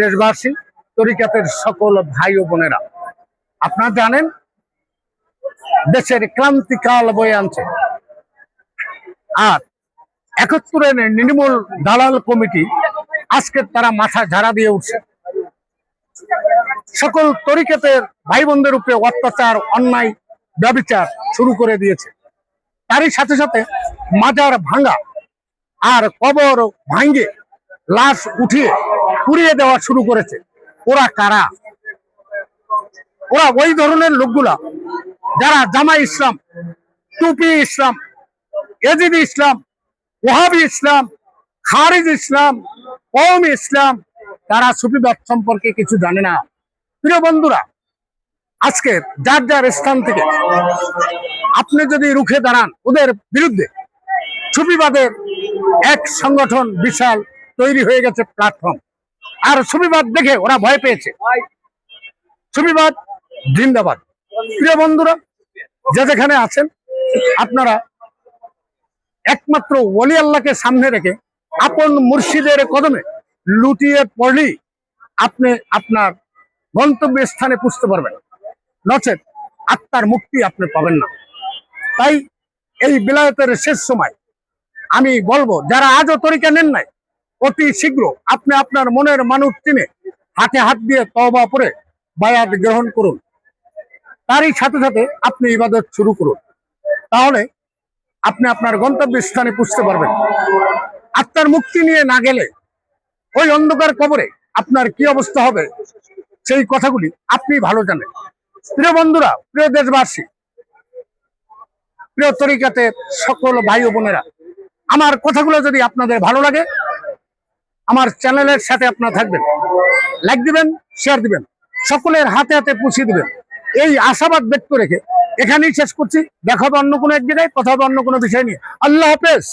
দেশবাসী, তরিকাতের সকল ভাই ও বোনেরা, আপনারা জানেন, দেশের ক্রান্তিকাল বয়ে আনছে। আর একাত্তরের নির্মূল দালাল কমিটি, আজকে তারা মাথা ঝাড়া দিয়ে উঠছে। সকল তরিকাতের ভাই বোনদের উপরে অত্যাচার, অন্যায়, ব্যবচার শুরু করে দিয়েছে। তারই সাথে সাথে মাজার ভাঙা আর কবর ভাঙ্গে লাশ উঠিয়ে পুড়িয়ে দেওয়া শুরু করেছে। ওরা কারা? ওরা ওই ধরনের লোকগুলা যারা জামা ইসলাম, টুপি ইসলাম, এজিদ ইসলাম, ওহাবি ইসলাম, খারিজ ইসলাম কৌম ইসলাম, তারা সুফিবাদ সম্পর্কে কিছু জানে না। প্রিয় বন্ধুরা, আজকে যার যার স্থান থেকে আপনি যদি রুখে দাঁড়ান, ওদের বিরুদ্ধে সুফিবাদের এক সংগঠন বিশাল তৈরি হয়ে গেছে প্ল্যাটফর্ম। আর সুফিবাদ দেখে ওরা ভয় পেয়েছে। সুফিবাদ জিন্দাবাদ। প্রিয় বন্ধুরা, যে যেখানে আছেন, আপনারা একমাত্র ওলি আল্লাহকে সামনে রেখে আপন মুর্শিদের কদমে লুটিয়ে পড়লেই আপনি আপনার গন্তব্য স্থানে পুষতে পারবেন। নচেত আত্মার মুক্তি আপনি পাবেন না। তাই এই বিলায়তের শেষ সময় আমি বলব, যারা আজও তরিকা নেন নাই অতি শীঘ্র আপনি আপনার মনের মানুষ চিনে হাতে হাত দিয়ে তবা পরে বায়াত গ্রহণ করুন। তারই সাথে সাথে আপনি ইবাদত শুরু করুন। তাহলে আপনি আপনার গন্তব্য স্থানে পুষতে পারবেন। আত্মার মুক্তি নিয়ে না গেলে ওই অন্ধকার কবরে আপনার কি অবস্থা হবে সেই কথাগুলি আপনি ভালো জানেন। প্রিয় বন্ধুরা, প্রিয় দেশবাসী, প্রিয় তরিকাতে সকল ভাই বোনেরা, আমার কথাগুলো যদি আপনাদের ভালো লাগে আমার চ্যানেলের সাথে আপনারা থাকবেন। লাইক দিবেন শেয়ার দিবেন, সকলের হাতে হাতে পুষিয়ে দিবেন। এই আশাবাদ ব্যক্ত রেখে এখানেই শেষ করছি। দেখা অন্য কোনো এক জায়গায়, কথা হবে অন্য কোনো বিষয় নিয়ে। আল্লাহ হাফেজ।